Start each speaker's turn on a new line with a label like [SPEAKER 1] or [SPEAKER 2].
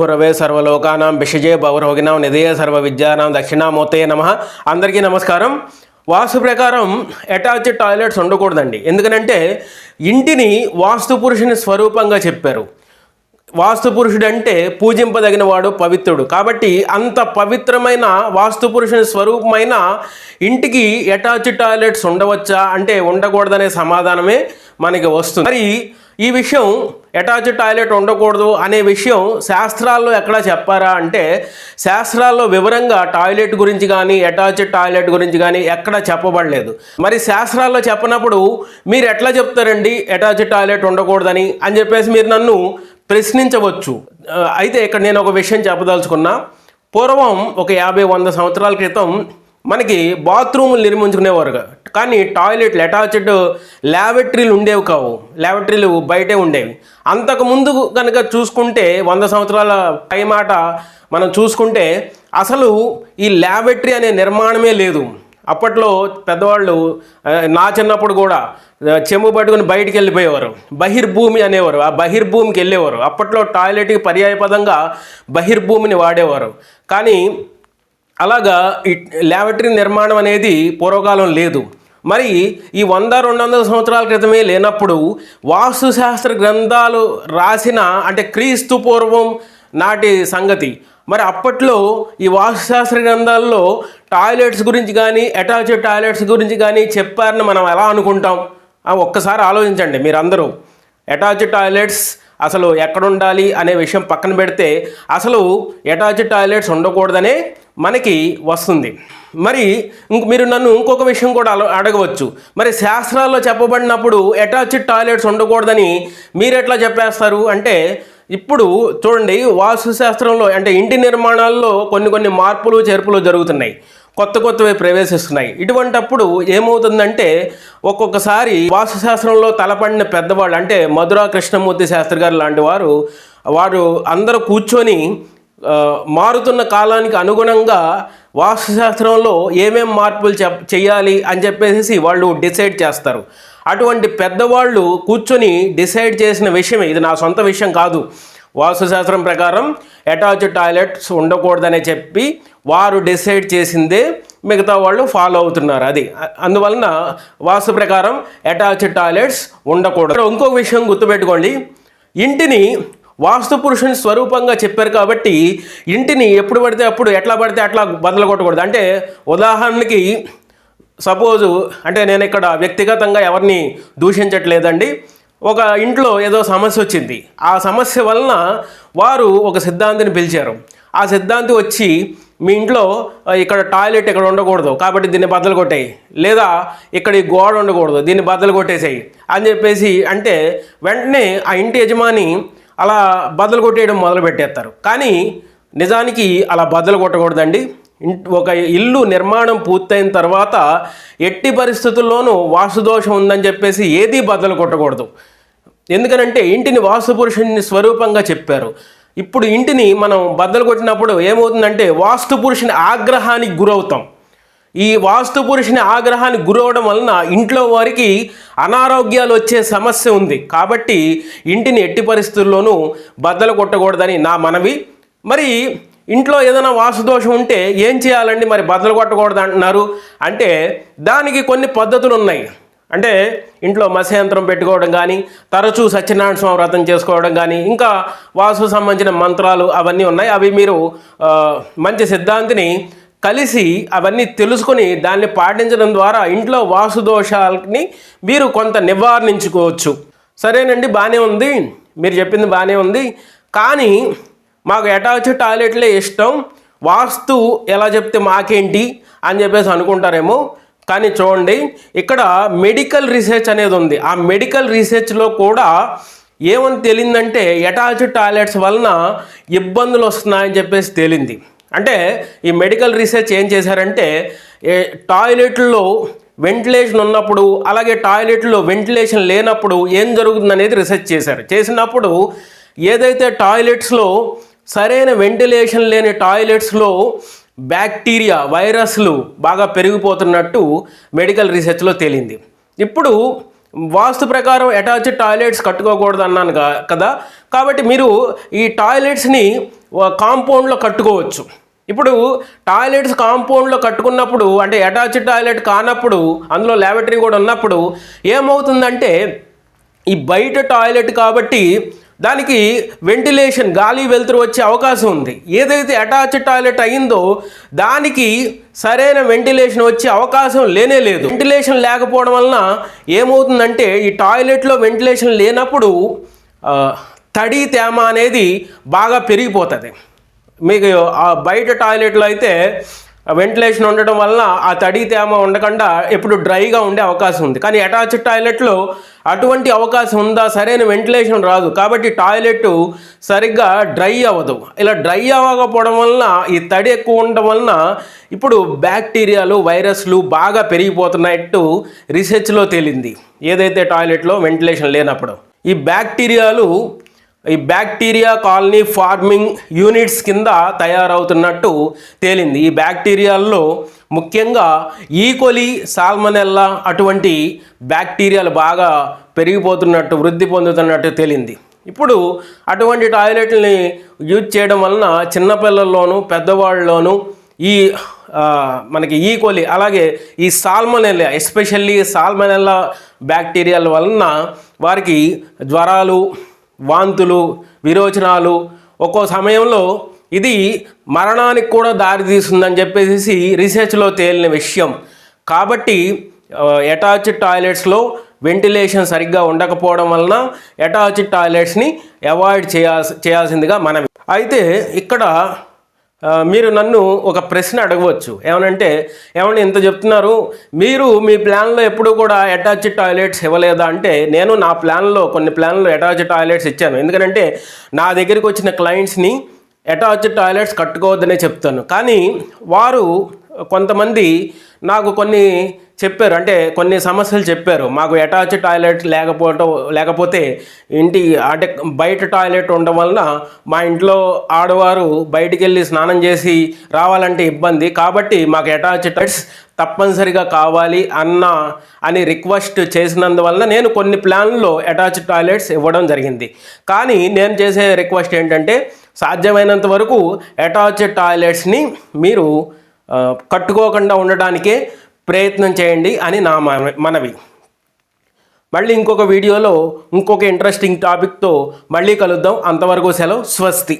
[SPEAKER 1] గురవే సర్వలోకానాం విషజే భవరోగినాం నిధయ సర్వ విద్యానాం దక్షిణామూర్తే నమ. అందరికీ నమస్కారం. వాస్తు ప్రకారం అటాచ్ టాయిలెట్స్ ఉండకూడదండి. ఎందుకనంటే ఇంటిని వాస్తు పురుషుని స్వరూపంగా చెప్పారు. వాస్తు పురుషుడు అంటే పూజింపదగిన వాడు పవిత్రుడు. కాబట్టి అంత పవిత్రమైన వాస్తు పురుషుని స్వరూపమైన ఇంటికి అటాచ్ టాయిలెట్స్ ఉండవచ్చా అంటే ఉండకూడదనే సమాధానమే మనకి వస్తుంది. మరి ఈ విషయం అటాచ్ టాయిలెట్ ఉండకూడదు అనే విషయం శాస్త్రాల్లో ఎక్కడా చెప్పారా అంటే శాస్త్రాల్లో వివరంగా టాయిలెట్ గురించి కానీ అటాచ్ టాయిలెట్ గురించి కానీ ఎక్కడా చెప్పబడలేదు. మరి శాస్త్రాల్లో చెప్పనప్పుడు మీరు ఎట్లా చెప్తారండి అటాచ్ టాయిలెట్ ఉండకూడదని అని చెప్పేసి మీరు నన్ను ప్రశ్నించవచ్చు. అయితే ఇక్కడ నేను ఒక విషయం చెప్పదలుచుకున్నా. పూర్వం ఒక యాభై వంద సంవత్సరాల క్రితం మనకి బాత్రూములు నిర్మించుకునేవారు కానీ టాయిలెట్లు అటాచ్డ్ ల్యాబెటరీలు ఉండేవి కావు. ల్యాబెటరీలు బయటే ఉండేవి. అంతకుముందు కనుక చూసుకుంటే వంద సంవత్సరాల పైమాట మనం చూసుకుంటే అసలు ఈ ల్యాబెటరీ అనే నిర్మాణమే లేదు. అప్పట్లో పెద్దవాళ్ళు నా చిన్నప్పుడు కూడా చెంబు పట్టుకుని బయటికి వెళ్ళిపోయేవారు. బహిర్భూమి అనేవారు. ఆ బహిర్భూమికి వెళ్ళేవారు. అప్పట్లో టాయిలెట్కి పర్యాయపదంగా బహిర్భూమిని వాడేవారు. కానీ అలాగా ఈ ల్యాబొటరీ నిర్మాణం అనేది పూర్వకాలం లేదు. మరి ఈ వంద రెండు వందల సంవత్సరాల క్రితమే లేనప్పుడు వాస్తుశాస్త్ర గ్రంథాలు రాసిన అంటే క్రీస్తు పూర్వం నాటి సంగతి. మరి అప్పట్లో ఈ వాస్తుశాస్త్ర గ్రంథాల్లో టాయిలెట్స్ గురించి కానీ అటాచ్డ్ టాయిలెట్స్ గురించి కానీ చెప్పారని మనం ఎలా అనుకుంటాం? ఒక్కసారి ఆలోచించండి మీరందరూ. అటాచ్డ్ టాయిలెట్స్ అసలు ఎక్కడ ఉండాలి అనే విషయం పక్కన పెడితే అసలు అటాచ్ టాయిలెట్స్ ఉండకూడదనే మనకి వస్తుంది. మరి ఇంక మీరు నన్ను ఇంకొక విషయం కూడా అడగవచ్చు. మరి శాస్త్రాల్లో చెప్పబడినప్పుడు అటాచ్డ్ టాయిలెట్స్ ఉండకూడదని మీరు ఎట్లా చెప్పేస్తారు? అంటే ఇప్పుడు చూడండి వాస్తు శాస్త్రంలో అంటే ఇంటి నిర్మాణాల్లో కొన్ని కొన్ని మార్పులు చేర్పులు జరుగుతున్నాయి. కొత్త కొత్తవి ప్రవేశిస్తున్నాయి. ఇటువంటప్పుడు ఏమవుతుందంటే ఒక్కొక్కసారి వాస్తుశాస్త్రంలో తలపడిన పెద్దవాళ్ళు అంటే మధురా కృష్ణమూర్తి శాస్త్రి గారు లాంటి వారు వారు అందరూ కూర్చొని మారుతున్న కాలానికి అనుగుణంగా వాస్తుశాస్త్రంలో ఏమేం మార్పులు చెప్ చేయాలి అని చెప్పేసి వాళ్ళు డిసైడ్ చేస్తారు. అటువంటి పెద్దవాళ్ళు కూర్చొని డిసైడ్ చేసిన విషయం ఇది నా సొంత విషయం కాదు. వాస్తుశాస్త్రం ప్రకారం అటాచ్డ్ టాయిలెట్స్ ఉండకూడదనే చెప్పి వారు డిసైడ్ చేసిందే మిగతా వాళ్ళు ఫాలో అవుతున్నారు. అది. అందువలన వాస్తు ప్రకారం అటాచ్డ్ టాయిలెట్స్ ఉండకూడదు. ఇంకో ఇంకొక విషయం గుర్తుపెట్టుకోండి. ఇంటిని వాస్తు పురుషుని స్వరూపంగా చెప్పారు కాబట్టి ఇంటిని ఎప్పుడు పడితే అప్పుడు ఎట్లా పడితే అట్లా బదులు కొట్టకూడదు అంటే ఉదాహరణకి సపోజు అంటే నేను ఇక్కడ వ్యక్తిగతంగా ఎవరిని దూషించట్లేదండి. ఒక ఇంట్లో ఏదో సమస్య వచ్చింది. ఆ సమస్య వలన వారు ఒక సిద్ధాంతిని పిలిచారు. ఆ సిద్ధాంతి వచ్చి మీ ఇంట్లో ఇక్కడ టాయిలెట్ ఇక్కడ ఉండకూడదు కాబట్టి దీన్ని బద్దలు కొట్టేయి. లేదా ఇక్కడ ఈ గోడ ఉండకూడదు దీన్ని బద్దలు కొట్టేసేయి అని చెప్పేసి అంటే వెంటనే ఆ ఇంటి యజమాని అలా బద్దలు కొట్టేయడం మొదలు పెట్టేస్తారు కానీ నిజానికి అలా బద్దలు కొట్టకూడదండి. ఒక ఇల్లు నిర్మాణం పూర్తయిన తర్వాత ఎట్టి పరిస్థితుల్లోనూ వాసుదోషం ఉందని చెప్పేసి ఏదీ బద్దలు కొట్టకూడదు. ఎందుకనంటే ఇంటిని వాసుపురుషుని స్వరూపంగా చెప్పారు. ఇప్పుడు ఇంటిని మనం బద్దలు కొట్టినప్పుడు ఏమవుతుందంటే వాస్తు పురుషుని ఆగ్రహానికి గురవుతాం. ఈ వాస్తు పురుషుని ఆగ్రహానికి గురవడం వలన ఇంట్లో వారికి అనారోగ్యాలు వచ్చే సమస్య ఉంది. కాబట్టి ఇంటిని ఎట్టి పరిస్థితుల్లోనూ బద్దలు కొట్టకూడదని నా మనవి. మరి ఇంట్లో ఏదైనా వాసుదోషం ఉంటే ఏం చేయాలండి మరి బద్దలు కొట్టకూడదు అంటున్నారు అంటే దానికి కొన్ని పద్ధతులు ఉన్నాయి అంటే ఇంట్లో మత్స్యంత్రం పెట్టుకోవడం కానీ తరచూ సత్యనారాయణ స్వామి వ్రతం చేసుకోవడం కానీ ఇంకా వాస్తు సంబంధించిన మంత్రాలు అవన్నీ ఉన్నాయి. అవి మీరు మంచి సిద్ధాంతిని కలిసి అవన్నీ తెలుసుకొని దాన్ని పాటించడం ద్వారా ఇంట్లో వాసు దోషాలని మీరు కొంత నివారించుకోవచ్చు. సరేనండి బాగానే ఉంది. మీరు చెప్పింది బాగానే ఉంది. కానీ మాకు అటాచ్ టాయిలెట్లే ఇష్టం. వాస్తు ఎలా చెప్తే మాకేంటి అని చెప్పేసి అనుకుంటారేమో. కానీ చూడండి ఇక్కడ మెడికల్ రీసెర్చ్ అనేది ఉంది. ఆ మెడికల్ రీసెర్చ్లో కూడా ఏమని తేలిందంటే అటాచ్ టాయిలెట్స్ వలన ఇబ్బందులు వస్తున్నాయని చెప్పేసి తేలింది. అంటే ఈ మెడికల్ రీసెర్చ్ ఏం చేశారంటే టాయిలెట్లో వెంటిలేషన్ ఉన్నప్పుడు అలాగే టాయిలెట్లో వెంటిలేషన్ లేనప్పుడు ఏం జరుగుతుంది అనేది రీసెర్చ్ చేశారు. చేసినప్పుడు ఏదైతే టాయిలెట్స్లో సరైన వెంటిలేషన్ లేని టాయిలెట్స్లో బ్యాక్టీరియా వైరస్లు బాగా పెరిగిపోతున్నట్టు మెడికల్ రీసెర్చ్లో తేలింది. ఇప్పుడు వాస్తు ప్రకారం అటాచ్ టాయిలెట్స్ కట్టుకోకూడదు అన్నాను కదా? కాబట్టి మీరు ఈ టాయిలెట్స్ని కాంపౌండ్లో కట్టుకోవచ్చు. ఇప్పుడు టాయిలెట్స్ కాంపౌండ్లో కట్టుకున్నప్పుడు అంటే అటాచ్ టాయిలెట్ కానప్పుడు అందులో ల్యాబరేటరీ కూడా ఉన్నప్పుడు ఏమవుతుందంటే ఈ బయట టాయిలెట్ కాబట్టి దానికి వెంటిలేషన్ గాలి వెలుతురు వచ్చే అవకాశం ఉంది. ఏదైతే అటాచ్డ్ టాయిలెట్ అయిందో దానికి సరైన వెంటిలేషన్ వచ్చే అవకాశం లేనే లేదు. వెంటిలేషన్ లేకపోవడం వలన ఏమవుతుందంటే ఈ టాయిలెట్లో వెంటిలేషన్ లేనప్పుడు తడి తేమ అనేది బాగా పెరిగిపోతుంది. మీకు బయట టాయిలెట్లో అయితే వెంటిలేషన్ ఉండటం వలన ఆ తడి తేమ ఉండకుండా ఎప్పుడు డ్రైగా ఉండే అవకాశం ఉంది. కానీ అటాచ్డ్ టాయిలెట్లో అటువంటి అవకాశం ఉందా సరైన వెంటిలేషన్ రాదు. కాబట్టి టాయిలెట్ సరిగ్గా డ్రై అవ్వదు. ఇలా డ్రై అవ్వకపోవడం వలన ఈ తడి ఎక్కువ ఉండడం వలన ఇప్పుడు బ్యాక్టీరియాలు వైరస్లు బాగా పెరిగిపోతున్నట్టు రీసెర్చ్లో తేలింది. ఏదైతే టాయిలెట్లో వెంటిలేషన్ లేనప్పుడు. ఈ బ్యాక్టీరియాలు ఈ బ్యాక్టీరియా కాలనీ ఫార్మింగ్ యూనిట్స్ కింద తయారవుతున్నట్టు తేలింది. ఈ బ్యాక్టీరియాల్లో ముఖ్యంగా e. ఈకొలి సాల్మనెల్లా అటువంటి బ్యాక్టీరియాలు బాగా పెరిగిపోతున్నట్టు వృద్ధి పొందుతున్నట్టు తేలింది. ఇప్పుడు అటువంటి టాయిలెట్ని యూజ్ చేయడం వలన చిన్నపిల్లల్లోనూ పెద్దవాళ్ళలోనూ ఈ మనకి e. ఈకోలి అలాగే ఈ సాల్మనెల్లా ఎస్పెషల్లీ సాల్మనెల్లా బ్యాక్టీరియాల వలన వారికి జ్వరాలు వాంతులు విరోచనాలు. ఒక్కో సమయంలో ఇది మరణానికి కూడా దారితీస్తుందని చెప్పేసి రీసెర్చ్లో తేలిన విషయం. కాబట్టి అటాచ్డ్ టాయిలెట్స్లో వెంటిలేషన్ సరిగ్గా ఉండకపోవడం వలన అటాచ్డ్ టాయిలెట్స్ని అవాయిడ్ చేయాల్సి చేయాల్సిందిగా మనం అయితే ఇక్కడ మీరు నన్ను ఒక ప్రశ్న అడగవచ్చు. ఏమనంటే ఏమన్నా ఇంత చెప్తున్నారు? మీరు మీ ప్లాన్లో ఎప్పుడు కూడా అటాచ్డ్ టాయిలెట్స్ ఇవ్వలేదా? అంటే నేను నా ప్లాన్లో కొన్ని ప్లాన్లో అటాచ్డ్ టాయిలెట్స్ ఇచ్చాను. ఎందుకంటే నా దగ్గరికి వచ్చిన క్లయింట్స్ని అటాచ్డ్ టాయిలెట్స్ కట్టుకోవద్దనే చెప్తాను. కానీ వారు కొంతమంది నాకు కొన్ని చెప్పారు. అంటే కొన్ని సమస్యలు చెప్పారు. మాకు అటాచ్ టాయిలెట్ లేకపోవటం లేకపోతే ఇంటి అంటే బయట టాయిలెట్ ఉండడం వలన మా ఇంట్లో ఆడవారు బయటికి వెళ్ళి స్నానం చేసి రావాలంటే ఇబ్బంది. కాబట్టి మాకు అటాచ్ టాయిలెట్స్ తప్పనిసరిగా కావాలి అన్న అని రిక్వెస్ట్ చేసినందువలన నేను కొన్ని ప్లాన్లో అటాచ్ టాయిలెట్స్ ఇవ్వడం జరిగింది. కానీ నేను చేసే రిక్వెస్ట్ ఏంటంటే సాధ్యమైనంత వరకు అటాచ్ టాయిలెట్స్ని మీరు కట్టుకోకుండా ఉండడానికే ప్రయత్నం చేయండి అని నా మనవి మళ్ళీ ఇంకొక వీడియోలో ఇంకొక ఇంట్రెస్టింగ్ టాపిక్తో మళ్ళీ కలుద్దాం. అంతవరకు సెలవు. స్వస్తి.